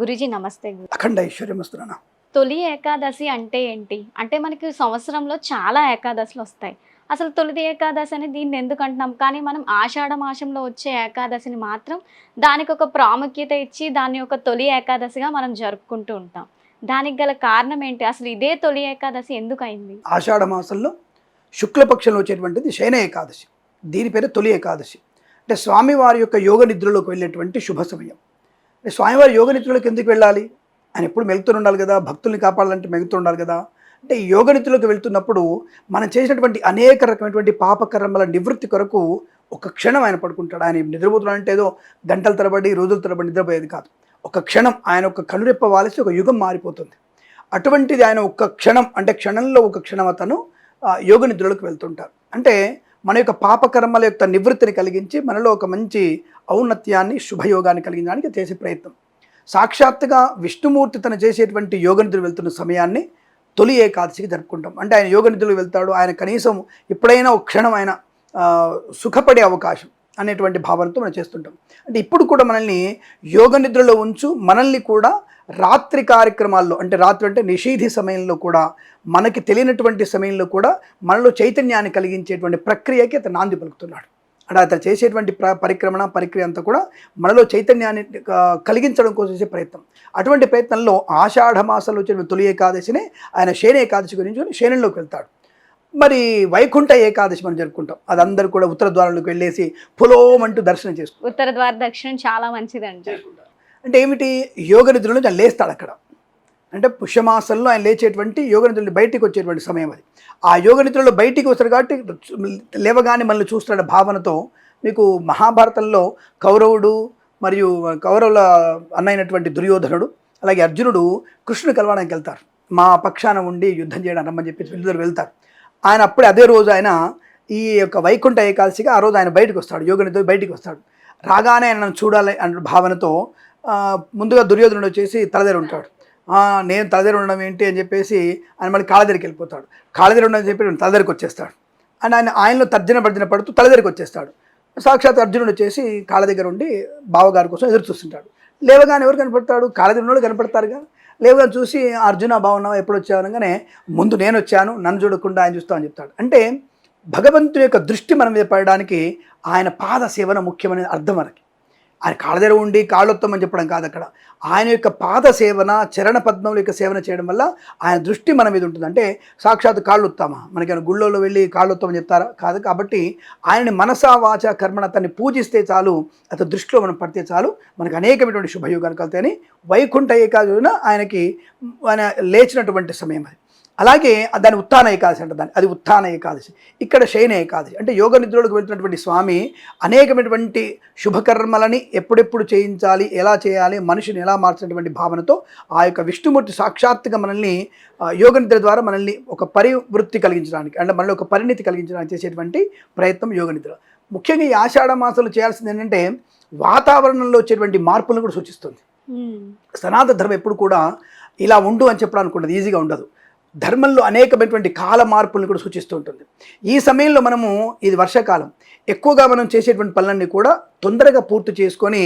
గురుజీ నమస్తే అఖండ ఐశ్వర్యమస్తున్నా తొలి ఏకాదశి అంటే ఏంటి? అంటే మనకి సంవత్సరంలో చాలా ఏకాదశులు వస్తాయి. అసలు తొలిది ఏకాదశి అని దీన్ని ఎందుకు అంటున్నాం? కానీ మనం ఆషాఢ మాసంలో వచ్చే ఏకాదశిని మాత్రం దానికి ఒక ప్రాముఖ్యత ఇచ్చి దాన్ని ఒక తొలి ఏకాదశిగా మనం జరుపుకుంటూ ఉంటాం. దానికి గల కారణం ఏంటి? అసలు ఇదే తొలి ఏకాదశి ఎందుకు అయింది? ఆషాఢ మాసంలో శుక్లపక్షంలో వచ్చేటువంటిది శయన ఏకాదశి. దీని పేరు తొలి ఏకాదశి. అంటే స్వామివారి యొక్క యోగ నిద్రలోకి వెళ్ళేటువంటి శుభ సమయం. స్వామివారి యోగ నిద్రలోకి ఎందుకు వెళ్ళాలి? ఆయన ఎప్పుడు మెలుతూ ఉండాలి కదా భక్తుల్ని కాపాడాలంటే మెలుగుతూ ఉండాలి కదా. అంటే యోగ నిద్రలోకి వెళ్తున్నప్పుడు మనం చేసినటువంటి అనేక రకమైనటువంటి పాపకర్మల నివృత్తి కొరకు ఒక క్షణం ఆయన పడుకుంటాడు. ఆయన నిద్రపోతున్నాడంటే ఏదో గంటల తరబడి రోజుల తరబడి నిద్రపోయేది కాదు. ఒక క్షణం ఆయన ఒక కనురెప్ప వాలిసి ఒక యుగం మారిపోతుంది. అటువంటిది ఆయన ఒక్క క్షణం అంటే క్షణంలో ఒక క్షణం అతను ఆ, యోగ నిద్రలోకి వెళ్తుంటారు అంటే మన యొక్క పాపకర్మల యొక్క నివృత్తిని కలిగించి మనలో ఒక మంచి ఔన్నత్యాన్ని శుభయోగాన్ని కలిగించడానికి చేసే ప్రయత్నం. సాక్షాత్తుగా విష్ణుమూర్తి తను చేసేటువంటి యోగ నిద్రలు వెళ్తున్న సమయాన్ని తొలి ఏకాదశికి జరుపుకుంటాం. అంటే ఆయన యోగ నిధులు వెళ్తాడు. ఆయన కనీసం ఎప్పుడైనా ఒక క్షణం ఆయన సుఖపడే అవకాశం. అనేటువంటి భావనతో మనం చేస్తుంటాం. అంటే ఇప్పుడు కూడా మనల్ని యోగ నిద్రలో ఉంచు మనల్ని కూడా రాత్రి కార్యక్రమాల్లో అంటే రాత్రి అంటే నిషేధి సమయంలో కూడా మనకి తెలియనటువంటి సమయంలో కూడా మనలో చైతన్యాన్ని కలిగించేటువంటి ప్రక్రియకి అతను నాంది పలుకుతున్నాడు. అంటే అతను చేసేటువంటి ప్ర పరిక్రమణ పరిక్రియ అంతా కూడా మనలో చైతన్యాన్ని కలిగించడం కోసం చేసే ప్రయత్నం. అటువంటి ప్రయత్నంలో ఆషాఢ మాసంలో వచ్చిన తొలి ఏకాదశిని ఆయన శయన ఏకాదశి గురించి శయనంలోకి వెళ్తాడు. మరి వైకుంఠ ఏకాదశి మనం జరుపుకుంటాం. అది అందరూ కూడా ఉత్తర ద్వారంలోకి వెళ్ళేసి పులోమంటూ దర్శనం చేసుకుంటాం ఉత్తర ద్వార దక్షిణం చాలా మంచిది అంట అంటే ఏమిటి? యోగ నుంచి ఆయన లేస్తాడు అక్కడ. అంటే పుష్యమాసంలో ఆయన లేచేటువంటి యోగ నుండి బయటికి వచ్చేటువంటి సమయం అది. ఆ యోగ నిద్రలో బయటికి వస్తాడు కాబట్టి లేవగానే మనల్ని చూస్తున్న భావనతో మీకు మహాభారతంలో కౌరవుడు మరియు కౌరవుల అన్నైనటువంటి దుర్యోధనుడు అలాగే అర్జునుడు కృష్ణుడు కలవడానికి వెళ్తారు. మా పక్షాన ఉండి యుద్ధం చేయడానికి రమ్మని చెప్పి వీళ్ళిద్దరు వెళ్తారు. ఆయన అప్పుడే అదే రోజు ఆయన ఈ యొక్క వైకుంఠ ఏకాదశిగా ఆ రోజు ఆయన బయటకు వస్తాడు యోగ బయటికి వస్తాడు. రాగానే ఆయన నన్ను చూడాలి అన్న భావనతో ముందుగా దుర్యోధనుడు వచ్చేసి తలదేరు ఉంటాడు. నేను తలదేరు ఉండడం ఏంటి అని చెప్పేసి ఆయన మళ్ళీ కాళ్ళదరికి వెళ్ళిపోతాడు. కాళ్ళ ఉండడం ఉండని చెప్పి తల దగ్గరికి వచ్చేస్తాడు. అండ్ ఆయన ఆయనలో తర్జన భర్జన పడుతూ తల దగ్గరికి వచ్చేస్తాడు. సాక్షాత్ అర్జునుడు వచ్చేసి కాళ్ళ దగ్గర ఉండి బావగారి కోసం ఎదురు చూస్తుంటాడు. లేవగానే ఎవరు కనపడతాడు? కాళ్ళ దగ్గర కనపడతారుగా? లేవుగా చూసి అర్జున బాగున్నావా ఎప్పుడు వచ్చావు అనగానే ముందు నేను వచ్చాను నన్ను చూడకుండా ఆయన చూస్తామని చెప్తాడు. అంటే భగవంతుని యొక్క దృష్టి మన మీద పడడానికి ఆయన పాద సేవన ముఖ్యమైన అర్థం మనకి. ఆయన కాళ్ళ దగ్గర ఉండి కాళ్ళొత్తమని చెప్పడం కాదు అక్కడ. ఆయన యొక్క పాద సేవన చరణ పద్మముల యొక్క సేవన చేయడం వల్ల ఆయన దృష్టి మన మీద ఉంటుంది. అంటే సాక్షాత్ కాళ్ళొత్తామా? మనకేమైనా గుళ్ళోలో వెళ్ళి కాళ్ళు చెప్తారా? కాదు. కాబట్టి ఆయనని మనసా వాచ కర్మణ అతన్ని పూజిస్తే చాలు అతని దృష్టిలో మనం పడితే చాలు మనకు అనేకమైనటువంటి శుభయోగాలు కలుగుతాయని వైకుంఠ ఏకాదశిన ఆయనకి ఆయన లేచినటువంటి సమయం అది. అలాగే దాని ఉత్థాన ఏకాదశి అంటారు దాన్ని. అది ఉత్థాన ఏకాదశి. ఇక్కడ శయన ఏకాదశి. అంటే యోగ నిద్రలోకి వెళ్తున్నటువంటి స్వామి అనేకమైనటువంటి శుభకర్మలని ఎప్పుడెప్పుడు చేయించాలి ఎలా చేయాలి మనిషిని ఎలా మార్చినటువంటి భావనతో ఆ యొక్క విష్ణుమూర్తి సాక్షాత్తుగా మనల్ని యోగ నిద్ర ద్వారా మనల్ని ఒక పరివృత్తి కలిగించడానికి అంటే మనలో ఒక పరిణితి కలిగించడానికి చేసేటువంటి ప్రయత్నం యోగ నిద్ర. ముఖ్యంగా ఈ ఆషాఢ మాసంలో చేయాల్సింది ఏంటంటే వాతావరణంలో వచ్చేటువంటి మార్పులను కూడా సూచిస్తుంది. సనాతన ధర్మం ఎప్పుడు కూడా ఇలా ఉండు అని చెప్పడానికి ఉండదు. ఈజీగా ఉండదు. ధర్మంలో అనేకమైనటువంటి కాల మార్పులను కూడా సూచిస్తూ ఉంటుంది. ఈ సమయంలో మనము ఇది వర్షాకాలం. ఎక్కువగా మనం చేసేటువంటి పనులన్నీ కూడా తొందరగా పూర్తి చేసుకొని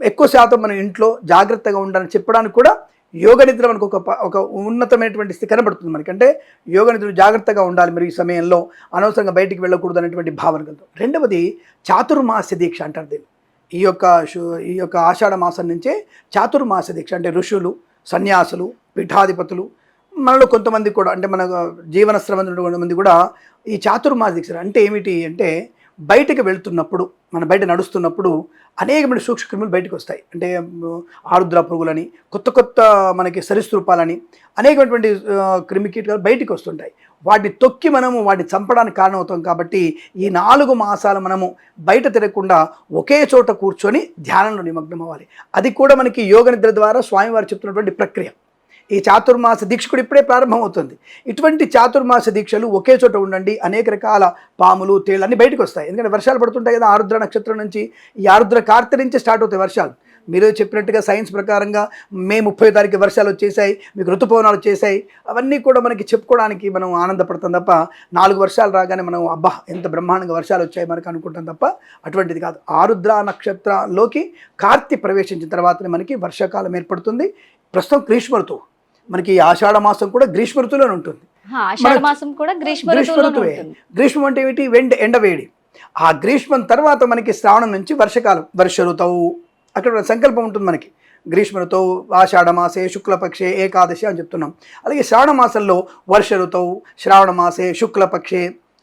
ఎక్కువ శాతం మనం ఇంట్లో జాగ్రత్తగా ఉండాలని చెప్పడానికి కూడా యోగ నిద్ర మనకు ఒక ఒక ఉన్నతమైనటువంటి స్థితి కనబడుతుంది మనకి. అంటే యోగ నిద్ర జాగ్రత్తగా ఉండాలి మీరు ఈ సమయంలో అనవసరంగా బయటికి వెళ్ళకూడదు అనేటువంటి భావన కలుగుతుంది. రెండవది చాతుర్మాస్య దీక్ష అంటారు దీన్ని. ఈ యొక్క ఈ యొక్క ఆషాఢ మాసం నుంచే చాతుర్మాస దీక్ష. అంటే ఋషులు సన్యాసులు పీఠాధిపతులు మనలో కొంతమంది కూడా అంటే మన జీవన శ్రమ కొంతమంది కూడా ఈ చాతుర్మాసిక అంటే ఏమిటి అంటే బయటకు వెళ్తున్నప్పుడు మన బయట నడుస్తున్నప్పుడు అనేకమైన సూక్ష్మక్రిములు బయటకు వస్తాయి. అంటే ఆరుద్ర పురుగులని కొత్త కొత్త మనకి సరీసృపాలని అనేకమైనటువంటి క్రిమికీటకాలు బయటకు వస్తుంటాయి. వాటిని తొక్కి మనము వాటిని చంపడానికి కారణమవుతాం కాబట్టి ఈ నాలుగు మాసాలు మనము బయట తిరగకుండా ఒకే చోట కూర్చొని ధ్యానంలో నిమగ్నం అవ్వాలి అది కూడా మనకి యోగ నిద్ర ద్వారా స్వామివారు చెప్తున్నటువంటి ప్రక్రియ. ఈ చాతుర్మాస దీక్ష కూడా ఇప్పుడే ప్రారంభమవుతుంది. ఇటువంటి చాతుర్మాస దీక్షలు ఒకే చోట ఉండండి. అనేక రకాల పాములు తేళ్ళు అన్నీ బయటకు వస్తాయి. ఎందుకంటే వర్షాలు పడుతుంటాయి కదా ఆరుద్ర నక్షత్రం నుంచి ఈ ఆరుద్ర కార్తె నుంచి స్టార్ట్ అవుతాయి వర్షాలు. మీరు చెప్పినట్టుగా సైన్స్ ప్రకారంగా మే ముప్పై తారీఖు వర్షాలు వచ్చేసాయి మీకు ఋతుపవనాలు వచ్చేసాయి. అవన్నీ కూడా మనకి చెప్పుకోవడానికి మనం ఆనందపడతాం తప్ప నాలుగు వర్షాలు రాగానే మనం అబ్బా ఎంత బ్రహ్మాండంగా వర్షాలు వచ్చాయి మనకు అనుకుంటాం తప్ప అటువంటిది కాదు. ఆరుద్ర నక్షత్రంలోకి కార్తీ ప్రవేశించిన తర్వాతనే మనకి వర్షాకాలం ఏర్పడుతుంది. ప్రస్తుతం గ్రీష్మ ఋతువు. మనకి ఆషాఢ మాసం కూడా గ్రీష్మ ఋతువులోనే ఉంటుంది. మాసం కూడా గ్రీష్మ ఋతువే. గ్రీష్మం అంటే ఏమిటి? వెండి. ఎండవేడి ఆ గ్రీష్మం తర్వాత మనకి శ్రావణం నుంచి వర్షకాలం వర్ష ఋతువు అక్కడ సంకల్పం ఉంటుంది మనకి. గ్రీష్మ ఋతువు ఆషాఢ మాసే శుక్లపక్షే ఏకాదశి అని చెప్తున్నాం. అలాగే శ్రావణ మాసంలో వర్ష ఋతువు శ్రావణ మాసే శుక్లపక్షే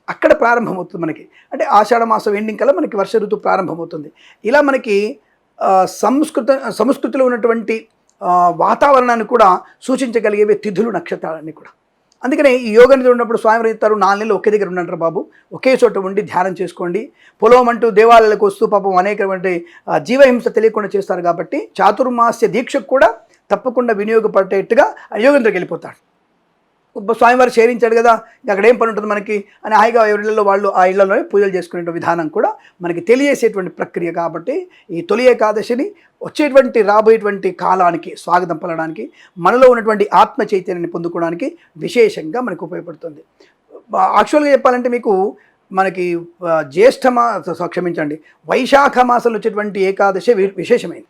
అక్కడ ప్రారంభమవుతుంది మనకి. అంటే ఆషాఢ మాసం ఎండింగ్ కల్లా మనకి వర్ష ఋతువు ప్రారంభమవుతుంది. ఇలా మనకి సంస్కృత సంస్కృతిలో ఉన్నటువంటి వాతావరణాన్ని కూడా సూచించగలిగేవి తిథులు నక్షత్రాలన్నీ కూడా. అందుకనే ఈ యోగ నిధులు ఉన్నప్పుడు స్వామి చెప్తారు నాలుగు నెలలు ఒకే దగ్గర ఉండంటారు బాబు. ఒకే చోట ఉండి ధ్యానం చేసుకోండి. పొలం అంటూ దేవాలయాలకు వస్తూ పాపం అనేకటువంటి జీవహింస తెలియకుండా చేస్తారు కాబట్టి చాతుర్మాస్య దీక్షకు కూడా తప్పకుండా వినియోగపడేట్టుగా ఆ యోగ వెళ్ళిపోతాడు. స్వామివారు చేరించాడు కదా అక్కడ ఏం పని ఉంటుంది మనకి? అని హాయిగా ఎవరిళ్ళలో వాళ్ళు ఆ ఇళ్ళలోనే పూజలు చేసుకునే విధానం కూడా మనకి తెలియజేసేటువంటి ప్రక్రియ కాబట్టి ఈ తొలి ఏకాదశిని వచ్చేటువంటి రాబోయేటువంటి కాలానికి స్వాగతం పలడానికి మనలో ఉన్నటువంటి ఆత్మ చైతన్యాన్ని పొందుకోవడానికి విశేషంగా మనకు ఉపయోగపడుతుంది. యాక్చువల్గా చెప్పాలంటే మీకు మనకి జ్యేష్ఠ మా స- క్షమించండి వైశాఖ మాసంలో వచ్చేటువంటి ఏకాదశి వి- విశేషమైనది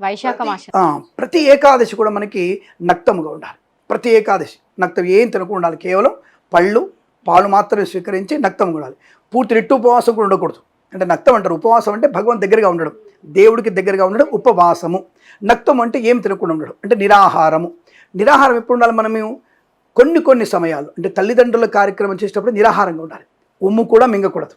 వైశాఖ మాసం. ప్రతి ఏకాదశి కూడా మనకి నక్తముగా ఉండాలి. ప్రతి ఏకాదశి. నక్తం ఏం తినకుండా ఉండాలి. కేవలం పళ్ళు పాలు మాత్రమే స్వీకరించి నక్తం ఉండాలి. పూర్తి నిట్టు ఉపవాసం కూడా ఉండకూడదు. అంటే నక్తం అంటారు. ఉపవాసం అంటే భగవంత్ దగ్గరగా ఉండడం. దేవుడికి దగ్గరగా ఉండడం ఉపవాసము. నక్తం అంటే ఏం తినకుండా ఉండడం. అంటే నిరాహారము. నిరాహారం ఎప్పుడు ఉండాలి మనము కొన్ని కొన్ని సమయాలు. అంటే తల్లిదండ్రుల కార్యక్రమం చేసేటప్పుడు నిరాహారంగా ఉండాలి. ఉమ్ము కూడా మింగకూడదు.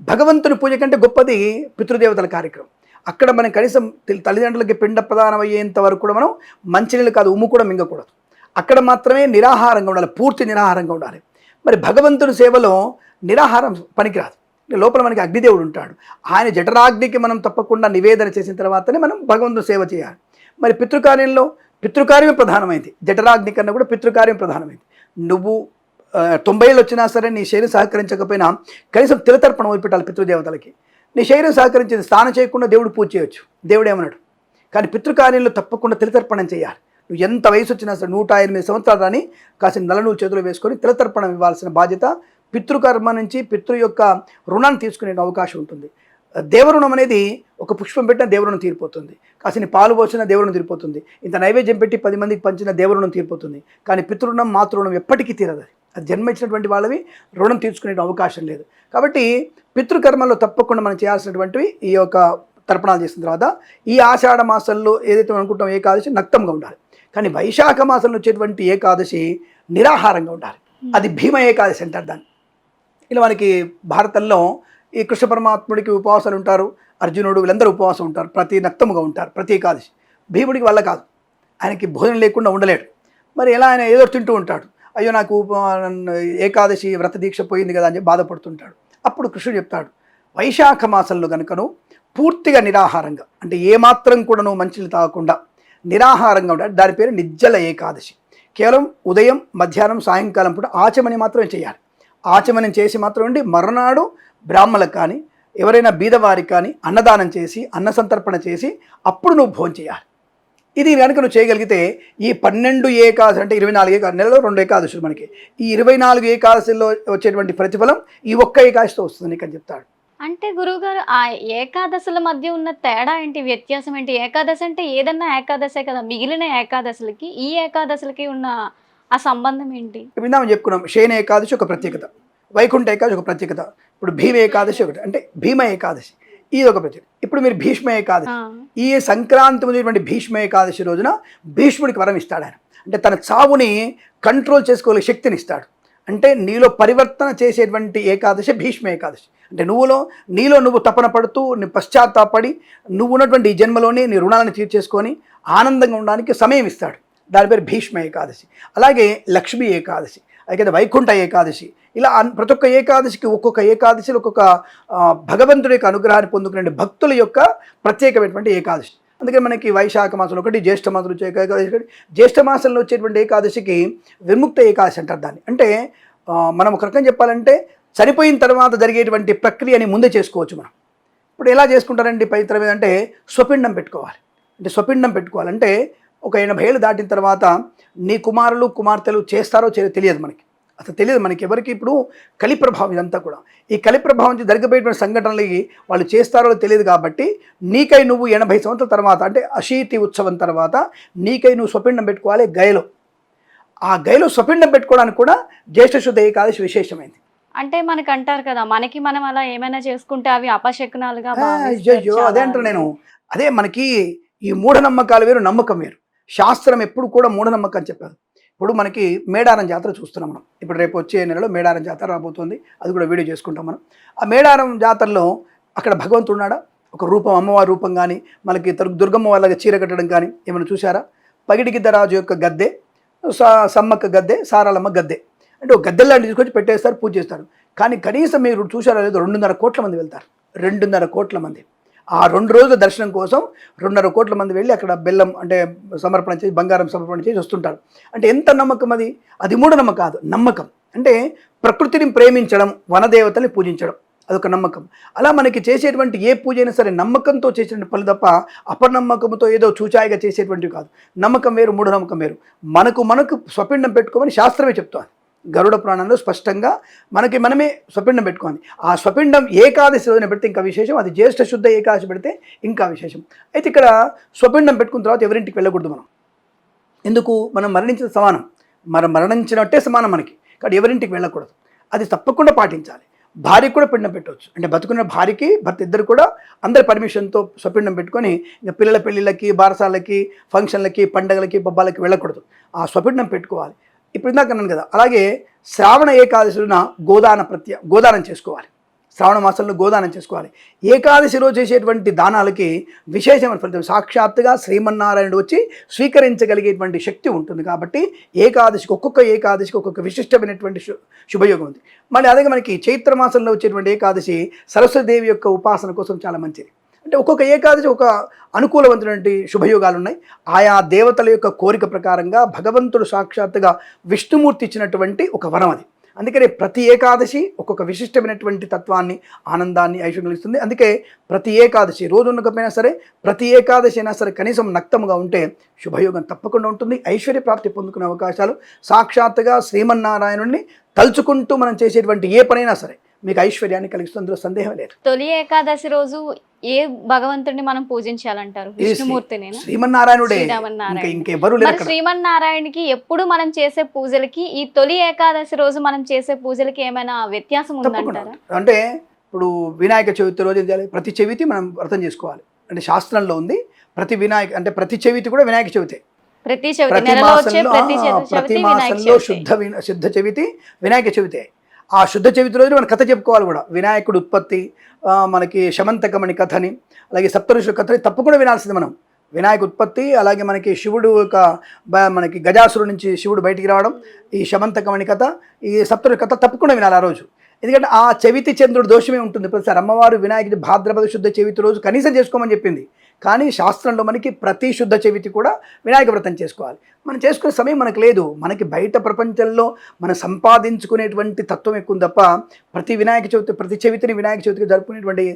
భగవంతుని పూజ కంటే గొప్పది పితృదేవతల కార్యక్రమం. అక్కడ మనం కనీసం తల్లిదండ్రులకి పిండ ప్రదానం అయ్యేంత వరకు కూడా మనం మంచినీళ్ళు కాదు ఉమ్ము కూడా మింగకూడదు. అక్కడ మాత్రమే నిరాహారంగా ఉండాలి పూర్తి నిరాహారంగా ఉండాలి. మరి భగవంతుని సేవలో నిరాహారం పనికిరాదు. లోపల మనకి అగ్నిదేవుడు ఉంటాడు. ఆయన జఠరాగ్నికి మనం తప్పకుండా నివేదన చేసిన తర్వాతనే మనం భగవంతుని సేవ చేయాలి. మరి పితృకార్యంలో పితృకార్యమే ప్రధానమైంది. జఠరాగ్ని కన్నా కూడా పితృకార్యం ప్రధానమైంది. నువ్వు తొంభైలు వచ్చినా సరే నీ శరీరం సహకరించకపోయినా కనీసం తిలతర్పణ వదిలిపెట్టాలి పితృదేవతలకి. నీ శరీరం సహకరించింది స్నానం చేయకుండా దేవుడు పూజ చేయొచ్చు. దేవుడు ఏమన్నాడు కానీ పితృకార్యంలో తప్పకుండా తిలతర్పణం చేయాలి. నువ్వు ఎంత వయసు వచ్చినా సరే నూట ఎనిమిది సంవత్సరాలు రాని కాసిన నలనూలు చేతులు వేసుకొని తిలతర్పణం ఇవ్వాల్సిన బాధ్యత పితృకర్మ నుంచి పితృ యొక్క రుణాన్ని తీసుకునే అవకాశం ఉంటుంది. దేవరుణం అనేది ఒక పుష్పం పెట్టిన దేవరుణం తీరిపోతుంది. కాసిన పాలు పోసిన దేవరుణం తీరిపోతుంది. ఇంత నైవేద్యం పెట్టి పది మందికి పంచిన దేవరుణం తీరిపోతుంది. కానీ పితృణం మాతృణం ఎప్పటికీ తీరదు అది. అది జన్మ ఇచ్చినటువంటి వాళ్ళవి రుణం తీర్చుకునే అవకాశం లేదు. కాబట్టి పితృకర్మలో తప్పకుండా మనం చేయాల్సినటువంటివి ఈ యొక్క తర్పణాలు చేసిన తర్వాత ఈ ఆషాఢ మాసంలో ఏదైతే మనం అనుకుంటాం ఏకాదశి నక్తంగా ఉండాలి. కానీ వైశాఖ మాసంలో వచ్చేటువంటి ఏకాదశి నిరాహారంగా ఉండాలి. అది భీమ ఏకాదశి అంటారు దాన్ని. ఇలా మనకి భారతంలో ఈ కృష్ణ పరమాత్ముడికి ఉపవాసాలు ఉంటారు అర్జునుడు వీళ్ళందరూ ఉపవాసం ఉంటారు ప్రతి నక్తముగా ఉంటారు ప్రతి ఏకాదశి. భీముడికి వల్ల కాదు. ఆయనకి భోజనం లేకుండా ఉండలేడు. మరి ఎలా ఆయన ఏదో తింటూ ఉంటాడు. అయ్యో నాకు ఉప- ఏకాదశి వ్రత దీక్ష పోయింది కదా అని చెప్పి బాధపడుతుంటాడు. అప్పుడు కృష్ణుడు చెప్తాడు వైశాఖ మాసంలో కనుకను పూర్తిగా నిరాహారంగా అంటే ఏమాత్రం కూడా నువ్వు మంచిని తాగకుండా నిరాహారంగా ఉండాలి దాని పేరు నిజ్జల ఏకాదశి. కేవలం ఉదయం మధ్యాహ్నం సాయంకాలం పూట ఆచమని మాత్రమే చేయాలి. ఆచమనం చేసి మాత్రం ఉండి మరునాడు బ్రాహ్మలకు కానీ ఎవరైనా బీదవారికి కానీ అన్నదానం చేసి అన్న సంతర్పణ చేసి అప్పుడు నువ్వు భోజనం చేయాలి. ఇది కనుక నువ్వు చేయగలిగితే ఈ పన్నెండు ఏకాదశి అంటే ఇరవై నాలుగు ఏకాదశి నెలలో రెండు ఏకాదశులు మనకి. ఈ ఇరవై నాలుగు ఏకాదశిలో వచ్చేటువంటి ప్రతిఫలం ఈ ఒక్క ఏకాదశితో వస్తుంది నీకు అని చెప్తాడు. అంటే గురువుగారు ఆ ఏకాదశుల మధ్య ఉన్న తేడా ఏంటి? వ్యత్యాసం ఏంటి? ఏకాదశి అంటే ఏదన్నా ఏకాదశే కదా. మిగిలిన ఏకాదశులకి ఈ ఏకాదశులకి ఉన్న ఆ సంబంధం ఏంటి? విందామని చెప్పుకున్నాం. శయన ఏకాదశి ఒక ప్రత్యేకత. వైకుంఠ ఏకాదశి ఒక ప్రత్యేకత. ఇప్పుడు భీమ ఏకాదశి ఒకటి. అంటే భీమ ఏకాదశి. ఇది ఒక ప్రత్యేకత. ఇప్పుడు మీరు భీష్మ ఏకాదశి. ఈ సంక్రాంతి ఉన్నటువంటి భీష్మ ఏకాదశి రోజున భీష్ముడికి వరం ఇస్తాడు ఆయన. అంటే తన చావుని కంట్రోల్ చేసుకోగలిగే శక్తిని ఇస్తాడు. అంటే నీలో పరివర్తన చేసేటువంటి ఏకాదశి భీష్మ ఏకాదశి. అంటే నువ్వులో నీలో నువ్వు తపన పడుతూ నీ పశ్చాత్తాపడి నువ్వు ఉన్నటువంటి ఈ జన్మలోనే నీ రుణాలను తీర్చేసుకొని ఆనందంగా ఉండడానికి సమయం ఇస్తాడు. దాని పేరు భీష్మ ఏకాదశి. అలాగే లక్ష్మీ ఏకాదశి. అయితే వైకుంఠ ఏకాదశి. ఇలా ప్రతి ఒక్క ఏకాదశికి ఒక్కొక్క ఏకాదశిలో ఒక్కొక్క భగవంతుడి యొక్క అనుగ్రహాన్ని పొందుకునే భక్తుల యొక్క ప్రత్యేకమైనటువంటి ఏకాదశి. అందుకని మనకి వైశాఖ మాసంలో ఒకటి జ్యేష్ఠ మాసంలో వచ్చే ఏకాదశి ఒకటి. జ్యేష్ఠ మాసంలో వచ్చేటువంటి ఏకాదశికి విముక్త ఏకాదశి అంటారు దాన్ని. అంటే మనం ఒక రకం చెప్పాలంటే చనిపోయిన తర్వాత జరిగేటువంటి ప్రక్రియని ముందే చేసుకోవచ్చు మనం. ఇప్పుడు ఎలా చేసుకుంటారండి పవిత్రం అంటే స్వపిండం పెట్టుకోవాలి. అంటే స్వపిండం పెట్టుకోవాలంటే ఒక ఎనభై ఏళ్ళు దాటిన తర్వాత నీ కుమారులు కుమార్తెలు చేస్తారో తెలియదు మనకి. అసలు తెలియదు మనకి ఎవరికి ఇప్పుడు కలి ప్రభావం ఇదంతా కూడా. ఈ కలి ప్రభావం నుంచి జరిగిపోయేటువంటి సంఘటనలు వాళ్ళు చేస్తారో తెలియదు కాబట్టి నీకై నువ్వు ఎనభై సంవత్సరాల తర్వాత అంటే అశీతి ఉత్సవం తర్వాత నీకై నువ్వు స్వపిండం పెట్టుకోవాలి గయలో. ఆ గయలో స్వపిండం పెట్టుకోవడానికి కూడా జ్యేష్ఠ శుద్ధ ఏకాదశి విశేషమైంది. అంటే మనకి అంటారు కదా మనకి మనం అలా ఏమైనా చేసుకుంటే అవి అపశకునాలుగా ఆ, భావిస్తారు అయ్యయ్యో చాలా అదే అంటాను నేను. అదే మనకి ఈ మూఢనమ్మకాలు వేరు నమ్మకం వేరు. శాస్త్రం ఎప్పుడు కూడా మూఢనమ్మకం అని చెప్పారు ఇప్పుడు మనకి మేడారం జాతర చూస్తున్నాం మనం. ఇప్పుడు రేపు వచ్చే నెలలో మేడారం జాతర రాబోతుంది. అది కూడా వీడియో చేసుకుంటాం మనం. ఆ మేడారం జాతరలో అక్కడ భగవంతుడు ఉన్నాడా? ఒక రూపం అమ్మవారి రూపం కానీ మనకి దుర్గ- దుర్గమ్మ వాళ్ళకి చీర కట్టడం కానీ ఏమైనా చూసారా పగిడిగిద్దరాజు యొక్క గద్దె సమ్మక్క గద్దె సారాలమ్మ గద్దె. అంటే ఒక గద్దెల్లాంటి తీసుకొచ్చి పెట్టేస్తారు పూజ చేస్తారు. కానీ కనీసం మీరు చూసారో లేదో రెండున్నర కోట్ల మంది వెళ్తారు. రెండున్నర కోట్ల మంది. ఆ రెండు రోజుల దర్శనం కోసం రెండున్నర కోట్ల మంది వెళ్ళి అక్కడ బెల్లం అంటే సమర్పణ చేసి బంగారం సమర్పణ చేసి వస్తుంటారు. అంటే ఎంత నమ్మకం అది? అది మూఢనమ్మకం కాదు నమ్మకం. అంటే ప్రకృతిని ప్రేమించడం వనదేవతల్ని పూజించడం అదొక నమ్మకం. అలా మనకి చేసేటువంటి ఏ పూజ అయినా సరే నమ్మకంతో చేసేటువంటి పనులు తప్ప అపనమ్మకంతో ఏదో చూచాయిగా చేసేటువంటివి కాదు. నమ్మకం వేరు మూఢనమ్మకం వేరు. మనకు మనకు స్వపిండం పెట్టుకోమని శాస్త్రమే చెప్తాను గరుడ పురాణంలో స్పష్టంగా మనకి మనమే స్వపిండం పెట్టుకోండి ఆ స్వపిండం ఏకాదశి రోజున పెడితే ఇంకా విశేషం అది జ్యేష్ఠ శుద్ధ ఏకాదశి పెడితే ఇంకా విశేషం. అయితే ఇక్కడ స్వపిండం పెట్టుకున్న తర్వాత ఎవరింటికి వెళ్ళకూడదు మనం? ఎందుకు? మనం మరణించిన సమానం. మనం మరణించినట్టే సమానం మనకి. కాబట్టి ఎవరింటికి వెళ్ళకూడదు. అది తప్పకుండా పాటించాలి. భార్యకు కూడా పిండం పెట్టవచ్చు. అంటే బతుకున్న భార్యకి భర్త ఇద్దరు కూడా అందరి పర్మిషన్తో స్వపిండం పెట్టుకొని ఇంకా పిల్లల పెళ్ళిళ్ళకి బారసాలకి ఫంక్షన్లకి పండగలకి బొబ్బాలకి వెళ్ళకూడదు. ఆ స్వపిండం పెట్టుకోవాలి. ఇప్పుడు ఇందాక అన్నాను కదా అలాగే శ్రావణ ఏకాదశిన గోదాన ప్రత్య గోదానం చేసుకోవాలి. శ్రావణ మాసంలో గోదానం చేసుకోవాలి. ఏకాదశి రోజు చేసేటువంటి దానాలకి విశేషమైన ఫలితం సాక్షాత్తుగా శ్రీమన్నారాయణుడు వచ్చి స్వీకరించగలిగేటువంటి శక్తి ఉంటుంది కాబట్టి ఏకాదశికి ఒక్కొక్క ఏకాదశికి ఒక్కొక్క విశిష్టమైనటువంటి శుభయోగం ఉంది. మళ్ళీ అదే మనకి చైత్ర మాసంలో వచ్చేటువంటి ఏకాదశి సరస్వతీదేవి యొక్క ఉపాసన కోసం చాలా మంచిది. అంటే ఒక్కొక్క ఏకాదశి ఒక అనుకూలవంతమైనటువంటి శుభయోగాలు ఉన్నాయి ఆయా దేవతల యొక్క కోరిక ప్రకారంగా భగవంతుడు సాక్షాత్తుగా విష్ణుమూర్తి ఇచ్చినటువంటి ఒక వరం అది. అందుకనే ప్రతి ఏకాదశి ఒక్కొక్క విశిష్టమైనటువంటి తత్వాన్ని ఆనందాన్ని ఐశ్వర్యం ఇస్తుంది. అందుకే ప్రతి ఏకాదశి రోజు ఉండకపోయినా సరే ప్రతి ఏకాదశి అయినా సరే కనీసం నక్తముగా ఉంటే శుభయోగం తప్పకుండా ఉంటుంది. ఐశ్వర్య ప్రాప్తి పొందుకునే అవకాశాలు సాక్షాత్తుగా శ్రీమన్నారాయణుడిని తలుచుకుంటూ మనం చేసేటువంటి ఏ పనైనా సరే మీకు ఐశ్వర్యాన్ని కలిగిస్తుంది అందులో సందేహం లేదు. తొలి ఏకాదశి రోజు ఏ భగవంతుడిని మనం పూజించాలంటారు? విష్ణుమూర్తిని శ్రీమన్నారాయణుడే. ఇంకెవరు శ్రీమన్నారాయణకి ఎప్పుడు మనం చేసే పూజలకి ఈ తొలి ఏకాదశి రోజు మనం చేసే పూజలకి ఏమైనా వ్యత్యాసం ఉందంటారా. అంటే ఇప్పుడు వినాయక చవితి రోజు ఏం చేయాలి ప్రతి చవితి మనం వ్రతం చేసుకోవాలి. అంటే శాస్త్రంలో ఉంది ప్రతి వినాయక అంటే ప్రతి చవితి కూడా వినాయక చవితి. ప్రతి చవితి ప్రతి మాసంలో ప్రతి శుద్ధ శుద్ధ చవితి వినాయక చవితి. ఆ శుద్ధ చవితి రోజు మనం కథ చెప్పుకోవాలి కూడా. వినాయకుడు ఉత్పత్తి మనకి శమంతకమణి కథని అలాగే సప్తఋషుల కథని తప్పకుండా వినాల్సింది మనం. వినాయక ఉత్పత్తి అలాగే మనకి శివుడు యొక్క బ- మనకి గజాసురు నుంచి శివుడు బయటికి రావడం ఈ శమంతకమణి కథ ఈ సప్తఋషి కథ తప్పకుండా వినాలి ఆ రోజు. ఎందుకంటే ఆ చవితి చంద్రుడు దోషమే ఉంటుంది. ప్రతిసారి అమ్మవారు వినాయకుడి భాద్రపద శుద్ధ చవితి రోజు కనీసం చేసుకోమని చెప్పింది. కానీ శాస్త్రంలో మనకి ప్రతి శుద్ధ చవితి కూడా వినాయక వ్రతం చేసుకోవాలి. మనం చేసుకునే సమయం మనకు లేదు. మనకి బయట ప్రపంచంలో మనం సంపాదించుకునేటువంటి తత్వం ఎక్కువ తప్ప ప్రతి వినాయక చవితి ప్రతి చవితిని వినాయక చవితికి జరుపుకునేటువంటి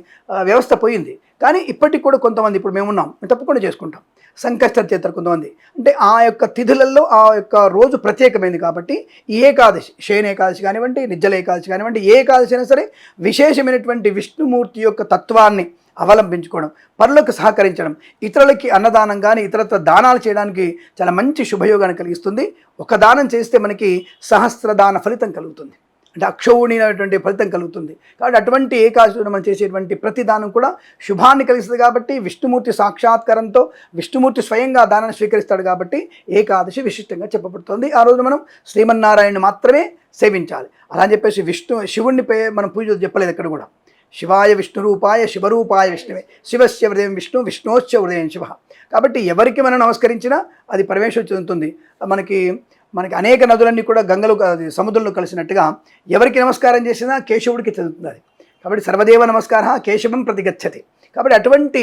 వ్యవస్థ పోయింది. కానీ ఇప్పటికి కూడా కొంతమంది ఇప్పుడు మేము ఉన్నాం మేము తప్పకుండా చేసుకుంటాం. సంకష్ట చేస్తారు కొంతమంది. అంటే ఆ యొక్క తిథులలో ఆ యొక్క రోజు ప్రత్యేకమైంది కాబట్టి ఈ ఏకాదశి శయన ఏకాదశి కానివ్వండి నిజ్జల ఏకాదశి కానివ్వండి ఏ ఏకాదశి అయినా సరే విశేషమైనటువంటి విష్ణుమూర్తి యొక్క తత్వాన్ని అవలంబించుకోవడం పరులకు సహకరించడం ఇతరులకి అన్నదానం కానీ ఇతరత్ర దానాలు చేయడానికి చాలా మంచి శుభయోగాన్ని కలిగిస్తుంది. ఒక దానం చేస్తే మనకి సహస్రదాన ఫలితం కలుగుతుంది. అంటే అక్షోణీయమైనటువంటి ఫలితం కలుగుతుంది. కాబట్టి అటువంటి ఏకాదశిలో మనం చేసేటువంటి ప్రతి దానం కూడా శుభాన్ని కలిగిస్తుంది కాబట్టి విష్ణుమూర్తి సాక్షాత్కారంతో విష్ణుమూర్తి స్వయంగా దానాన్ని స్వీకరిస్తాడు కాబట్టి ఏకాదశి విశిష్టంగా చెప్పబడుతుంది. ఆ రోజు మనం శ్రీమన్నారాయణని మాత్రమే సేవించాలి. అలా అని చెప్పేసి విష్ణు శివుణ్ణి మనం పూజ చెప్పలేదు ఇక్కడ కూడా. శివాయ విష్ణురూపాయ శివరూపాయ విష్ణువే. శివస్య హృదయం విష్ణు విష్ణోశ్చ హృదయం శివ. కాబట్టి ఎవరికి మనం నమస్కరించినా అది పరమేశ్వరు చెందుతుంది. మనకి మనకి అనేక నదులన్నీ కూడా గంగలు సముద్రంలో కలిసినట్టుగా ఎవరికి నమస్కారం చేసినా కేశవుడికి చెందుతుంది అది కాబట్టి సర్వదేవ నమస్కార కేశవం ప్రతిగచ్చతి. కాబట్టి అటువంటి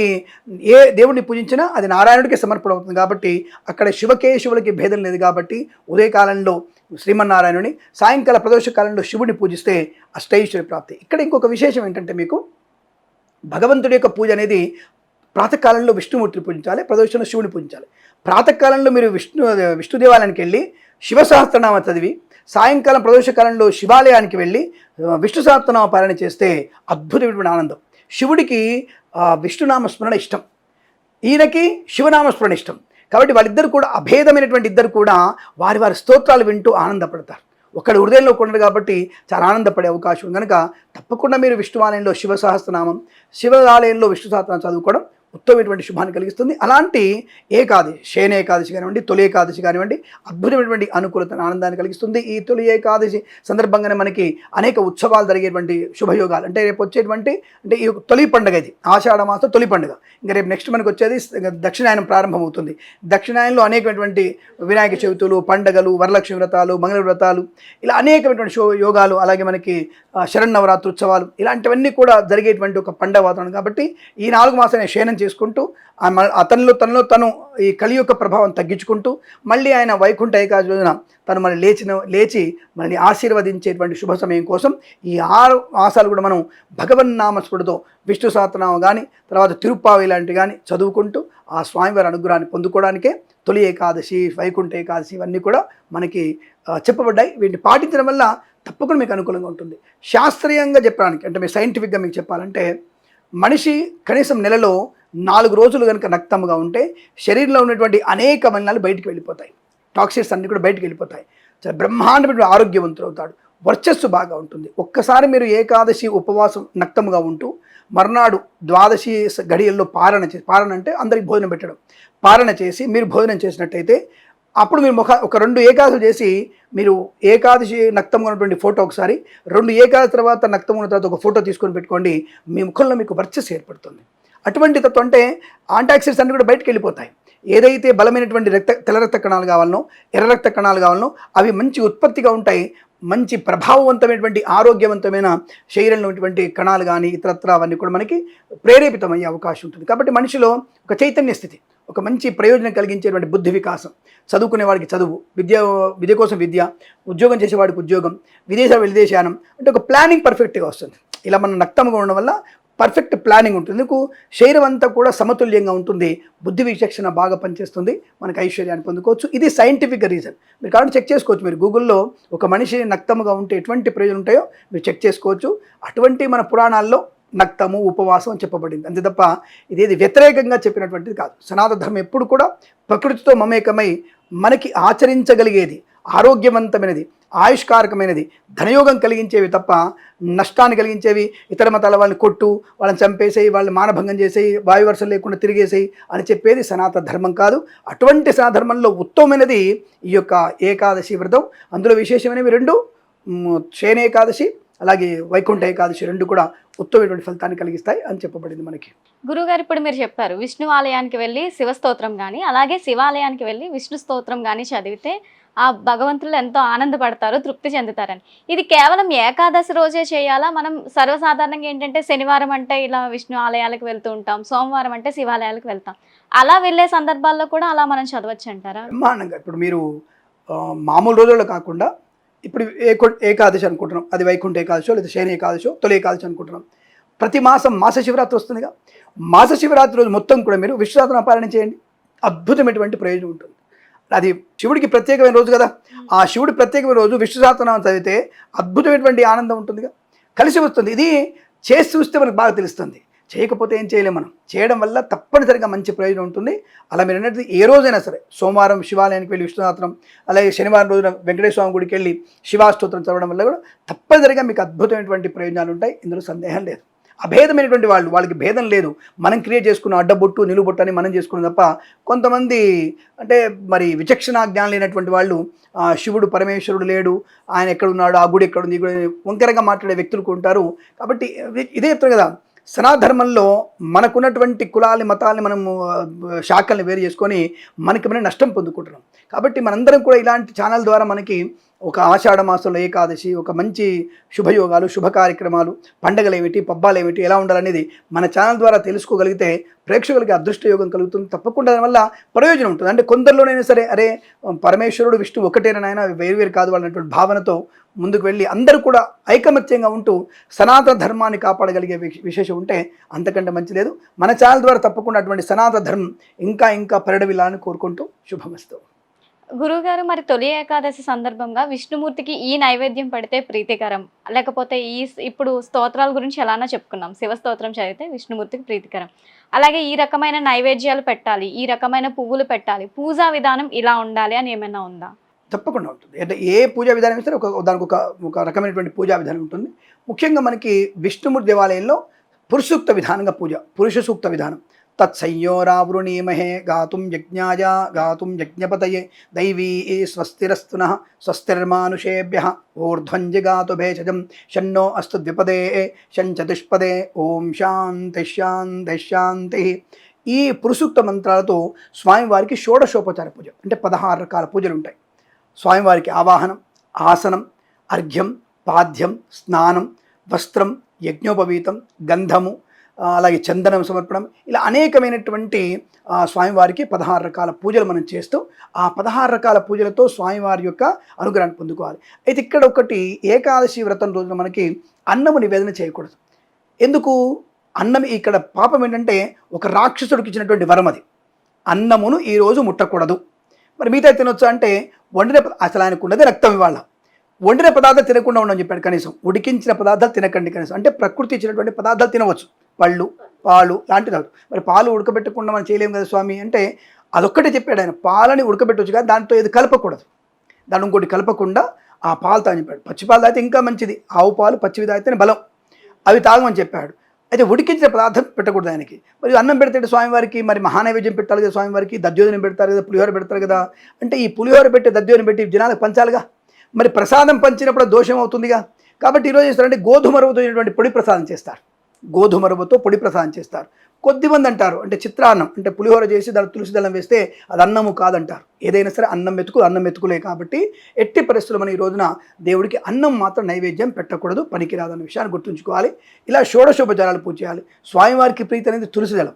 ఏ దేవుడిని పూజించినా అది నారాయణుడికి సమర్పణ అవుతుంది కాబట్టి అక్కడ శివకేశవులకి భేదం లేదు కాబట్టి ఉదయకాలంలో శ్రీమన్నారాయణుని సాయంకాల ప్రదోష కాలంలో శివుడిని పూజిస్తే అష్టైశ్వర్య ప్రాప్తి. ఇక్కడ ఇంకొక విశేషం ఏంటంటే మీకు భగవంతుడి యొక్క పూజ అనేది ప్రాతకాలంలో విష్ణుమూర్తిని పూజించాలి ప్రదోషంలో శివుని పూజించాలి. ప్రాతకాలంలో మీరు విష్ణు విష్ణు దేవాలయానికి వెళ్ళి శివ సహస్రనామ చదివి సాయంకాలం ప్రదోషకాలంలో శివాలయానికి వెళ్ళి విష్ణు సహస్రనామ పాలన చేస్తే అద్భుతమైన ఆనందం. శివుడికి విష్ణునామ స్మరణ ఇష్టం. ఈయనకి శివనామ స్మరణ ఇష్టం. కాబట్టి వాళ్ళిద్దరు కూడా అభేదమైనటువంటి ఇద్దరు కూడా వారి వారి స్తోత్రాలు వింటూ ఆనందపడతారు. ఒకడు హృదయంలో ఉండడు కాబట్టి చాలా ఆనందపడే అవకాశం ఉంది. కనుక తప్పకుండా మీరు విష్ణు ఆలయంలో శివ సహస్రనామం శివాలయంలో విష్ణు సహస్రనామం చదువుకోవడం ఉత్తమమైనటువంటి శుభాన్ని కలిగిస్తుంది. అలాంటి ఏకాదశి శయన ఏకాదశి కానివ్వండి తొలి ఏకాదశి కానివ్వండి అద్భుతమైనటువంటి అనుకూలత ఆనందాన్ని కలిగిస్తుంది. ఈ తొలి ఏకాదశి సందర్భంగానే మనకి అనేక ఉత్సవాలు జరిగేటువంటి శుభయోగాలు. అంటే రేపు వచ్చేటువంటి అంటే ఈ తొలి పండుగ ఇది. ఆషాఢ మాసం తొలి పండుగ. ఇంకా రేపు నెక్స్ట్ మనకు వచ్చేది దక్షిణాయనం ప్రారంభమవుతుంది. దక్షిణాయనంలో అనేకమైనటువంటి వినాయక చవితులు పండుగలు వరలక్ష్మి వ్రతాలు మంగళ వ్రతాలు ఇలా అనేకమైనటువంటి శో యోగాలు అలాగే మనకి శరన్నవరాత్రుత్సవాలు ఉత్సవాలు ఇలాంటివన్నీ కూడా జరిగేటువంటి ఒక పండగ వాతావరణం. కాబట్టి ఈ నాలుగు మాసాన్ని శయనం చేసుకుంటూ మ- అతనిలో తనలో తను ఈ కలి యొక్క ప్రభావం తగ్గించుకుంటూ మళ్ళీ ఆయన వైకుంఠ ఏకాదశి రోజున తను మనం లేచిన లేచి మనల్ని ఆశీర్వదించేటువంటి శుభ సమయం కోసం ఈ ఆరు మాసాలు కూడా మనం భగవన్నామస్ఫుడితో విష్ణు సహస్రనామ కానీ తర్వాత తిరుప్పావి లాంటివి కానీ చదువుకుంటూ ఆ స్వామివారి అనుగ్రహాన్ని పొందుకోవడానికే తొలి ఏకాదశి వైకుంఠ ఏకాదశి ఇవన్నీ కూడా మనకి చెప్పబడ్డాయి. వీటిని పాటించడం వల్ల తప్పకుండా మీకు అనుకూలంగా ఉంటుంది. శాస్త్రీయంగా చెప్పడానికి అంటే మీరు సైంటిఫిక్గా మీకు చెప్పాలంటే మనిషి కనీసం నెలలో నాలుగు రోజులు కనుక రక్తంగా ఉంటే శరీరంలో ఉన్నటువంటి అనేక మలినాలు బయటికి వెళ్ళిపోతాయి. టాక్సిన్స్ అన్నీ కూడా బయటికి వెళ్ళిపోతాయి. చాలా బ్రహ్మాండమైన ఆరోగ్యవంతులు అవుతాడు. వర్చస్సు బాగా ఉంటుంది. ఒక్కసారి మీరు ఏకాదశి ఉపవాసం నక్తముగా ఉంటూ మర్నాడు ద్వాదశి గడియల్లో పారణ చేసి పారణ అంటే అందరికి భోజనం పెట్టడం. పారణ చేసి మీరు భోజనం చేసినట్టయితే అప్పుడు మీరు ముఖ ఒక రెండు ఏకాదశులు చేసి మీరు ఏకాదశి నక్తం ఉన్నటువంటి ఫోటో ఒకసారి రెండు ఏకాదశి తర్వాత నక్తం ఉన్న తర్వాత ఒక ఫోటో తీసుకొని పెట్టుకోండి మీ ముఖంలో మీకు వర్చస్సు ఏర్పడుతుంది. అటువంటి తత్వం అంటే ఆంటాక్సిడ్స్ అన్ని కూడా బయటకు వెళ్ళిపోతాయి. ఏదైతే బలమైనటువంటి రక్త తెల్ల రక్త కణాలు కావాలనో ఎర్ర రక్త కణాలు కావాలనో అవి మంచి ఉత్పత్తిగా ఉంటాయి. మంచి ప్రభావవంతమైనటువంటి ఆరోగ్యవంతమైన శరీరంలో ఉన్నటువంటి కణాలు కానీ ఇతరత్ర అవన్నీ కూడా మనకి ప్రేరేపితమయ్యే అవకాశం ఉంటుంది. కాబట్టి మనిషిలో ఒక చైతన్య స్థితి. ఒక మంచి ప్రయోజనం కలిగించేటువంటి బుద్ధి వికాసం. చదువుకునే వాడికి చదువు విద్య విద్య కోసం విద్య ఉద్యోగం చేసేవాడికి ఉద్యోగం విదేశ విదేశానం అంటే ఒక ప్లానింగ్ పర్ఫెక్ట్గా వస్తుంది. ఇలా మనం నక్తంగా ఉండడం వల్ల పర్ఫెక్ట్ ప్లానింగ్ ఉంటుంది. ఎందుకు శరీరం అంతా కూడా సమతుల్యంగా ఉంటుంది. బుద్ధి విచక్షణ బాగా పనిచేస్తుంది. మనకి ఐశ్వర్యాన్ని పొందుకోవచ్చు. ఇది సైంటిఫిక్ రీజన్. మీరు కాబట్టి చెక్ చేసుకోవచ్చు. మీరు గూగుల్లో ఒక మనిషి నక్తముగా ఉంటే ఎటువంటి ప్రయోజనం ఉంటాయో మీరు చెక్ చేసుకోవచ్చు. అటువంటి మన పురాణాల్లో నక్తము ఉపవాసం అని చెప్పబడింది. అంతే తప్ప ఇదేది వ్యతిరేకంగా చెప్పినటువంటిది కాదు. సనాతన ధర్మం ఎప్పుడు కూడా ప్రకృతితో మమేకమై మనకి ఆచరించగలిగేది ఆరోగ్యవంతమైనది ఆయుష్కారకమైనది ధనయోగం కలిగించేవి తప్ప నష్టాన్ని కలిగించేవి ఇతర మతాల వాళ్ళని కొట్టు వాళ్ళని చంపేసేయి వాళ్ళని మానభంగం చేసేయి వాయువర్షం లేకుండా తిరిగేసేయి అని చెప్పేది సనాతన ధర్మం కాదు. అటువంటి సనాతన ధర్మంలో ఉత్తమమైనది ఈ యొక్క ఏకాదశి వ్రతం. అందులో విశేషమైనవి రెండు. శేనేకాదశి ఏకాదశి అలాగే వైకుంఠ ఏకాదశి రెండు కూడా ఉత్తమమైనటువంటి ఫలితాన్ని కలిగిస్తాయి అని చెప్పబడింది మనకి. గురుగారు ఇప్పుడు మీరు చెప్పారు విష్ణు ఆలయానికి వెళ్ళి శివ స్తోత్రం కానీ అలాగే శివాలయానికి వెళ్ళి విష్ణు స్తోత్రం కానీ చదివితే ఆ భగవంతులు ఎంతో ఆనందపడతారు తృప్తి చెందుతారని. ఇది కేవలం ఏకాదశి రోజే చేయాలా? మనం సర్వసాధారణంగా ఏంటంటే శనివారం అంటే ఇలా విష్ణు ఆలయాలకు వెళ్తూ ఉంటాం సోమవారం అంటే శివాలయాలకు వెళ్తాం. అలా వెళ్ళే సందర్భాల్లో కూడా అలా మనం చదవచ్చు అంటారా బ్రహ్మాండంగా. ఇప్పుడు మీరు మామూలు రోజుల్లో కాకుండా ఇప్పుడు ఏకో ఏకాదశి అనుకుంటున్నాం. అది వైకుంఠ ఏకాదశో లేదా శయన ఏకాదశో తొలి ఏకాదశి అనుకుంటున్నాం. ప్రతి మాసం మాస శివరాత్రి వస్తుందిగా. మాస శివరాత్రి రోజు మొత్తం కూడా మీరు విశ్వనాథన పాలన చేయండి. అద్భుతమైనటువంటి ప్రయోజనం ఉంటుంది. అది శివుడికి ప్రత్యేకమైన రోజు కదా. ఆ శివుడి ప్రత్యేకమైన రోజు సహస్రనామం చదివితే అద్భుతమైనటువంటి ఆనందం ఉంటుందిగా. కలిసి వస్తుంది. ఇది చేసి చూస్తే మనకు బాగా తెలుస్తుంది. చేయకపోతే ఏం చేయలేము మనం. చేయడం వల్ల తప్పనిసరిగా మంచి ప్రయోజనం ఉంటుంది. అలా మీరు అన్నట్టు ఏ రోజైనా సరే. సోమవారం శివాలయానికి వెళ్ళి విష్ణునాథనం అలాగే శనివారం రోజున వెంకటేశ్వర స్వామి గుడికి వెళ్ళి శివాస్తోత్రం చదవడం వల్ల కూడా తప్పనిసరిగా మీకు అద్భుతమైనటువంటి ప్రయోజనాలు ఉంటాయి. ఇందులో సందేహం లేదు. అభేదమైనటువంటి వాళ్ళు వాళ్ళకి భేదం లేదు. మనం క్రియేట్ చేసుకున్న అడ్డబొట్టు నిలుబొట్టు అని మనం చేసుకున్నాం తప్ప కొంతమంది అంటే మరి విచక్షణ జ్ఞానం లేనటువంటి వాళ్ళు శివుడు పరమేశ్వరుడు లేడు ఆయన ఎక్కడున్నాడు ఆ గుడి ఎక్కడుంది ఈ గుడి వంకరగా మాట్లాడే వ్యక్తులు ఉంటారు. కాబట్టి ఇదే- ఇదే చెప్తారు కదా సనాధర్మంలో మనకున్నటువంటి కులాలని మతాలని మనము శాఖల్ని వేరు చేసుకొని మనకి మనం నష్టం పొందుకుంటున్నాం. కాబట్టి మనందరం కూడా ఇలాంటి ఛానల్ ద్వారా మనకి ఒక ఆషాఢ మాసంలో ఏకాదశి ఒక మంచి శుభయోగాలు శుభ కార్యక్రమాలు పండగలు ఏమిటి పబ్బాలు ఏమిటి ఎలా ఉండాలనేది మన ఛానల్ ద్వారా తెలుసుకోగలిగితే ప్రేక్షకులకి అదృష్ట యోగం కలుగుతుంది. తప్పకుండా దానివల్ల ప్రయోజనం ఉంటుంది. అంటే కొందరిలోనైనా సరే అరే పరమేశ్వరుడు విష్ణు ఒకటేనైనా వేరు వేరు కాదు అన్నటువంటి భావనతో ముందుకు వెళ్ళి అందరూ కూడా ఐకమత్యంగా ఉంటూ సనాతన ధర్మాన్ని కాపాడగలిగే విశేషం ఉంటే అంతకంటే మంచి లేదు. మన ఛానల్ ద్వారా తప్పకుండా అటువంటి సనాతన ధర్మం ఇంకా ఇంకా పరిడవిల్లాలని కోరుకుంటూ శుభమస్తు. గురువుగారు మరి తొలి ఏకాదశి సందర్భంగా విష్ణుమూర్తికి ఈ నైవేద్యం పెడితే ప్రీతికరం. లేకపోతే ఈ స్- ఇప్పుడు స్తోత్రాల గురించి ఎలానో చెప్పుకున్నాం. శివ స్తోత్రం చదివితే విష్ణుమూర్తికి ప్రీతికరం. అలాగే ఈ రకమైన నైవేద్యాలు పెట్టాలి ఈ రకమైన పువ్వులు పెట్టాలి పూజా విధానం ఇలా ఉండాలి అని ఏమైనా ఉందా? తప్పకుండా ఉంటుంది. అంటే ఏ పూజా విధానం ఇస్తారు ఒక దానికి ఒక ఒక రకమైనటువంటి పూజా విధానం ఉంటుంది. ముఖ్యంగా మనకి విష్ణుమూర్తి దేవాలయంలో పురుషూక్త విధానంగా పూజ పురుష సూక్త విధానం. తత్సంయోరావృణీమహే గాతుం యజ్ఞాయ గాతుం యజ్ఞపతయే దైవీ స్వస్తిరస్తున స్వస్తిర్మానుషేభ్య ఊర్ధ్వంజిగాతు భేషజం షన్నో అస్తు ద్విపదే షంచతుష్పదే ఓం శాంతి శాంతి శాంతి ఈ పురుషుక్త మంత్రాలతో స్వామివారికి షోడశోపచార పూజ అంటే పదహారు రకాల పూజలు ఉంటాయి. స్వామివారికి ఆవాహనం ఆసనం అర్ఘ్యం పాద్యం స్నానం వస్త్రం యజ్ఞోపవీతం గంధము అలాగే చందనం సమర్పణం ఇలా అనేకమైనటువంటి స్వామివారికి పదహారు రకాల పూజలు మనం చేస్తూ ఆ పదహారు రకాల పూజలతో స్వామివారి యొక్క అనుగ్రహాన్ని పొందుకోవాలి. అయితే ఇక్కడ ఒకటి ఏకాదశి వ్రతం రోజున మనకి అన్నము నివేదన చేయకూడదు. ఎందుకు? అన్నం ఇక్కడ పాపం ఏంటంటే ఒక రాక్షసుడికి ఇచ్చినటువంటి వరం అది. అన్నమును ఈరోజు ముట్టకూడదు. మరి మిగతా తినొచ్చు అంటే వండిన అసలు ఆయనకు ఉన్నది రక్తం ఇవాళ. వండిన పదార్థాలు తినకుండా ఉండని చెప్పాడు కనీసం. ఉడికించిన పదార్థాలు తినకండి కనీసం. అంటే ప్రకృతి ఇచ్చినటువంటి పదార్థాలు తినవచ్చు. పళ్ళు పాలు లాంటివి తాగు మరి పాలు ఉడకబెట్టకుండా మనం చేయలేము కదా స్వామి? అంటే అదొక్కటే చెప్పాడు ఆయన. పాలని ఉడకబెట్టవచ్చు కానీ దాంతో ఏది కలపకూడదు. దాని ఇంకోటి కలపకుండా ఆ పాలు తాగని చెప్పాడు. పచ్చి పాలు తాగితే ఇంకా మంచిది. ఆవు పాలు పచ్చివి తాగితేనే బలం. అవి తాగమని చెప్పాడు. అయితే ఉడికించిన పదార్థం పెట్టకూడదు ఆయనకి. మరి అన్నం పెడితే స్వామివారికి మరి మహానైవేద్యం పెట్టాలి కదా స్వామివారికి? దద్యోజనం పెడతారు కదా పులిహోర పెడతారు కదా. అంటే ఈ పులిహోర పెట్టి దద్యోజనం పెట్టి జనాలకు పంచాలిగా? మరి ప్రసాదం పంచినప్పుడు దోషం అవుతుందిగా. కాబట్టి ఈరోజు చేస్తారంటే గోధుమ రవ్వతో పొడి ప్రసాదం చేస్తారు. గోధుమ రవ్వతో పొడి ప్రసాదం చేస్తారు. కొద్దిమంది అంటారు అంటే చిత్రాన్నం అంటే పులిహోర చేసి దాని తులసి దళం వేస్తే అది అన్నము కాదంటారు. ఏదైనా సరే అన్నం మెతుకు అన్నం మెతుకులే కాబట్టి ఎట్టి పరిస్థితులు మనం ఈ రోజున దేవుడికి అన్నం మాత్రం నైవేద్యం పెట్టకూడదు పనికిరాదన్న విషయాన్ని గుర్తుంచుకోవాలి. ఇలా షోడశోపచారాలు పూజ చేయాలి. స్వామివారికి ప్రీతి అనేది తులసి దళం.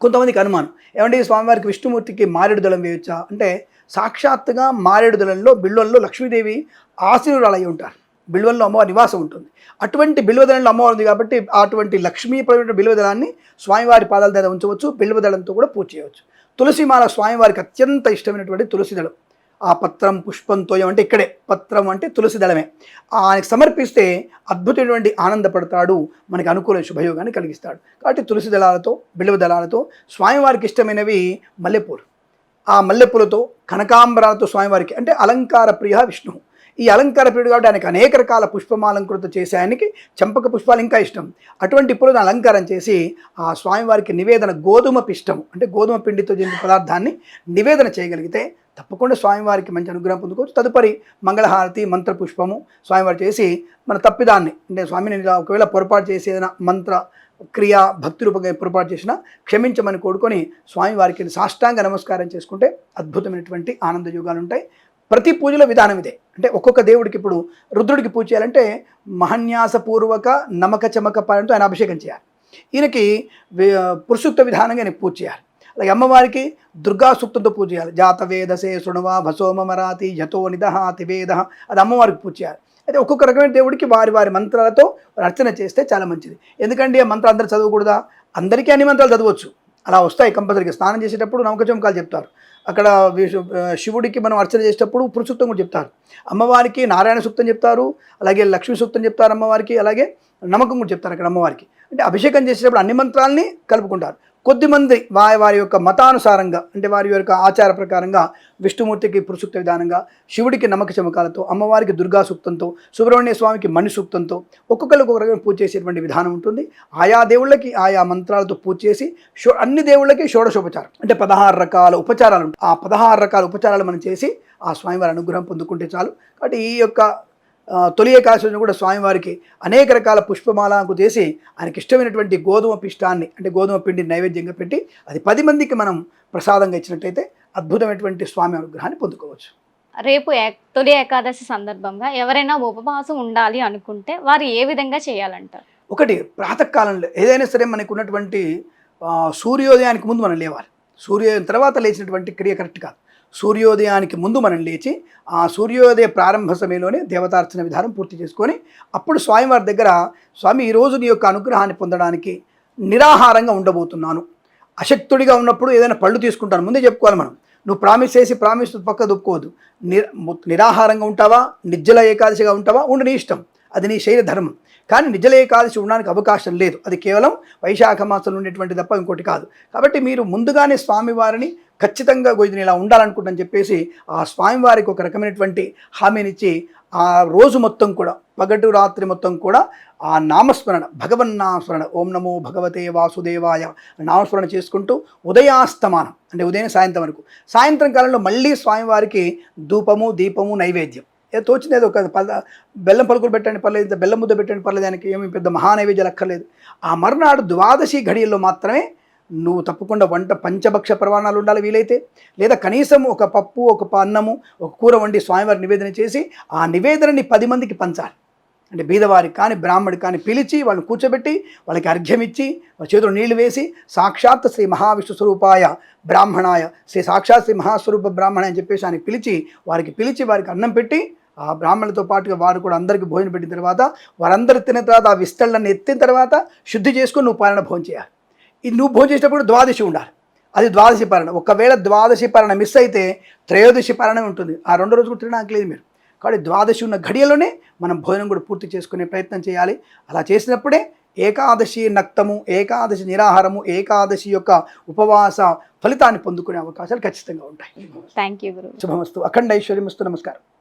కొంతమందికి అనుమానం ఏమంటే స్వామివారికి విష్ణుమూర్తికి మారేడు దళం వేయొచ్చా? అంటే సాక్షాత్తుగా మారేడు దళంలో బిళ్ళల్లో లక్ష్మీదేవి ఆశీనురాలై ఉంటారు. బిల్వల్లో అమ్మవారి నివాసం ఉంటుంది. అటువంటి బిల్వదళంలో అమ్మవారు ఉంది కాబట్టి అటువంటి లక్ష్మీపరమైన బిల్వదళాన్ని స్వామివారి పాదాల దగ్గర ఉంచవచ్చు బిల్వదళంతో కూడా పూజ చేయవచ్చు. తులసిమాల స్వామివారికి అత్యంత ఇష్టమైనటువంటి తులసి దళం. ఆ పత్రం పుష్పంతో అంటే ఇక్కడే. పత్రం అంటే తులసి దళమే. ఆయనకు సమర్పిస్తే అద్భుతమైనటువంటి ఆనందపడతాడు మనకి అనుకూల శుభయోగాన్ని కలిగిస్తాడు. కాబట్టి తులసి దళాలతో బిల్వ దళాలతో స్వామివారికి ఇష్టమైనవి మల్లెపూలు. ఆ మల్లెపూలతో కనకాంబరాలతో స్వామివారికి అంటే అలంకార ప్రియ విష్ణువు. ఈ అలంకార ప్రియుడు కాబట్టి ఆయనకు అనేక రకాల పుష్పమాలంకృత చేసే ఆయనకి చంపక పుష్పాలు ఇంకా ఇష్టం. అటువంటి పూలను అలంకారం చేసి ఆ స్వామివారికి నివేదన గోధుమ పిష్టం అంటే గోధుమ పిండితో చేసిన పదార్థాన్ని నివేదన చేయగలిగితే తప్పకుండా స్వామివారికి మంచి అనుగ్రహం పొందుకోవచ్చు. తదుపరి మంగళహారతి మంత్రపుష్పము స్వామివారు చేసి మన తప్పిదాన్ని అంటే స్వామిని ఇలా ఒకవేళ పొరపాటు చేసి ఏదైనా మంత్ర క్రియ భక్తి రూపంగా పొరపాటు చేసినా క్షమించమని కోరుకొని స్వామివారికి సాష్టాంగ నమస్కారం చేసుకుంటే అద్భుతమైనటువంటి ఆనంద యోగాలు ఉంటాయి. ప్రతి పూజలో విధానం ఇదే. అంటే ఒక్కొక్క దేవుడికి ఇప్పుడు రుద్రుడికి పూజ చేయాలంటే మహన్యాసపూర్వక నమక చమక పాలనతో ఆయన అభిషేకం చేయాలి. ఈయనకి పురుషుక్త విధానంగా ఆయన పూజ చేయాలి. అలాగే అమ్మవారికి దుర్గా సూక్తంతో పూజ చేయాలి. జాత వేదసే శృణవా భసోమ మరాతి యతో నిదహాతి వేద అది అమ్మవారికి పూజ చేయాలి. అయితే ఒక్కొక్క రకమైన దేవుడికి వారి వారి మంత్రాలతో అర్చన చేస్తే చాలా మంచిది. ఎందుకంటే ఆ మంత్రాలు అందరూ చదవకూడదా? అందరికీ అన్ని మంత్రాలు చదవచ్చు. అలా వస్తాయి కంపల్సరీగా. స్నానం చేసేటప్పుడు నమ్మకచమకాలు చెప్తారు. అక్కడ శివుడికి మనం అర్చన చేసేటప్పుడు పురుషుక్తం కూడా చెప్తారు. అమ్మవారికి నారాయణ సూక్తం చెప్తారు అలాగే లక్ష్మీ సూక్తం చెప్తారు అమ్మవారికి అలాగే నమ్మకం కూడా చెప్తారు అక్కడ అమ్మవారికి. అంటే అభిషేకం చేసేటప్పుడు అన్ని మంత్రాలని కలుపుకుంటారు. కొద్దిమంది వారి వారి యొక్క మతానుసారంగా అంటే వారి యొక్క ఆచార ప్రకారంగా విష్ణుమూర్తికి పురుషుక్త విధానంగా శివుడికి నమ్మక చమకాలతో అమ్మవారికి దుర్గా సూక్తంతో సుబ్రహ్మణ్య స్వామికి మణి సూక్తంతో ఒక్కొక్కరికి ఒక రకమైన పూజ చేసేటువంటి విధానం ఉంటుంది. ఆయా దేవుళ్ళకి ఆయా మంత్రాలతో పూజ చేసి షో అన్ని దేవుళ్ళకి షోడశోపచారం. అంటే పదహారు రకాల ఉపచారాలు ఆ పదహారు రకాల ఉపచారాలు మనం చేసి ఆ స్వామివారి అనుగ్రహం పొందుకుంటే చాలు. కాబట్టి ఈ యొక్క తొలి ఏకాదశి రోజున కూడా స్వామివారికి అనేక రకాల పుష్పమాలకు చేసి ఆయనకి ఇష్టమైనటువంటి గోధుమ పిష్టాన్ని అంటే గోధుమ పిండిని నైవేద్యంగా పెట్టి అది పది మందికి మనం ప్రసాదంగా ఇచ్చినట్టయితే అద్భుతమైనటువంటి స్వామి అనుగ్రహాన్ని పొందుకోవచ్చు. రేపు తొలి ఏకాదశి సందర్భంగా ఎవరైనా ఉపవాసం ఉండాలి అనుకుంటే వారు ఏ విధంగా చేయాలంటారు? ఒకటి ప్రాతకాలంలో ఏదైనా సరే మనకు ఉన్నటువంటి సూర్యోదయానికి ముందు మనం లేవాలి. సూర్యోదయం తర్వాత లేచినటువంటి క్రియ కరెక్ట్ కాదు. సూర్యోదయానికి ముందు మనం లేచి ఆ సూర్యోదయ ప్రారంభ సమయంలోనే దేవతార్చన విధానం పూర్తి చేసుకొని అప్పుడు స్వామివారి దగ్గర స్వామి ఈరోజు నీ యొక్క అనుగ్రహాన్ని పొందడానికి నిరాహారంగా ఉండబోతున్నాను. అశక్తుడిగా ఉన్నప్పుడు ఏదైనా పళ్ళు తీసుకుంటాను. ముందే చెప్పుకోవాలి మనం. నువ్వు ప్రామిస్ చేసి ప్రామిస్ పక్క దుక్కోవద్దు ని నిరాహారంగా ఉంటావా? నిజ్జల ఏకాదశిగా ఉంటావా? ఉండు నీ ఇష్టం. అది నీ శరీర ధర్మం. కానీ నిజ్జల ఏకాదశి ఉండడానికి అవకాశం లేదు. అది కేవలం వైశాఖ మాసంలో ఉండేటువంటి తప్ప ఇంకోటి కాదు. కాబట్టి మీరు ముందుగానే స్వామివారిని ఖచ్చితంగా గోజుని ఇలా ఉండాలనుకుంటని చెప్పేసి ఆ స్వామివారికి ఒక రకమైనటువంటి హామీనిచ్చి ఆ రోజు మొత్తం కూడా పగటు రాత్రి మొత్తం కూడా ఆ నామస్మరణ భగవన్నామస్మరణ ఓం నమో భగవతే వాసుదేవాయ నామస్మరణ చేసుకుంటూ ఉదయాస్తమానం అంటే ఉదయం సాయంత్రం వరకు. సాయంత్రం కాలంలో మళ్ళీ స్వామివారికి ధూపము దీపము నైవేద్యం. ఏదో తోచింది ఏదో ఒక పద బెల్లం పలుకులు పెట్టండి పర్లేదు బెల్లం ముద్ద పెట్టండి పర్లేదు దానికి ఏమి పెద్ద మహానైవేద్యాలు అక్కర్లేదు. ఆ మరునాడు ద్వాదశి ఘడియల్లో మాత్రమే నువ్వు తప్పకుండా వంట పంచభక్ష ప్రమాణాలు ఉండాలి వీలైతే. లేదా కనీసం ఒక పప్పు ఒక ప- అన్నము ఒక కూర వండి స్వామివారి నివేదన చేసి ఆ నివేదనని పది మందికి పంచాలి. అంటే బీదవారికి కానీ బ్రాహ్మడికి కానీ పిలిచి వాళ్ళని కూర్చోబెట్టి వాళ్ళకి అర్ఘ్యం ఇచ్చి వాళ్ళ చేతిలో నీళ్ళు వేసి సాక్షాత్ శ్రీ మహావిష్ణు స్వరూపాయ బ్రాహ్మణాయ శ్రీ సాక్షాత్ శ్రీ మహాస్వరూప బ్రాహ్మణ అని చెప్పేసి ఆయన పిలిచి వారికి పిలిచి వారికి అన్నం పెట్టి ఆ బ్రాహ్మణులతో పాటుగా వారు కూడా అందరికీ భోజనం పెట్టిన తర్వాత వారందరూ తిన్న తర్వాత ఆ విస్తళ్ళని ఎత్తిన తర్వాత శుద్ధి చేసుకొని నువ్వు పాలన భోజనం చేయాలి. ఇది నువ్వు భోజనం చేసేటప్పుడు ద్వాదశి ఉండాలి. అది ద్వాదశి పాలన ఒకవేళ ద్వాదశి పాలన మిస్ అయితే త్రయోదశి పాలన ఉంటుంది. ఆ రెండు రోజులు కూడా తినడానికి లేదు మీరు. కాబట్టి ద్వాదశి ఉన్న ఘడియలోనే మనం భోజనం కూడా పూర్తి చేసుకునే ప్రయత్నం చేయాలి. అలా చేసినప్పుడే ఏకాదశి నక్తము ఏకాదశి నిరాహారము ఏకాదశి యొక్క ఉపవాస ఫలితాన్ని పొందుకునే అవకాశాలు ఖచ్చితంగా ఉంటాయి. థ్యాంక్ యూ శుభమస్తు. అఖండ ఐశ్వర్యమస్తు. నమస్కారం.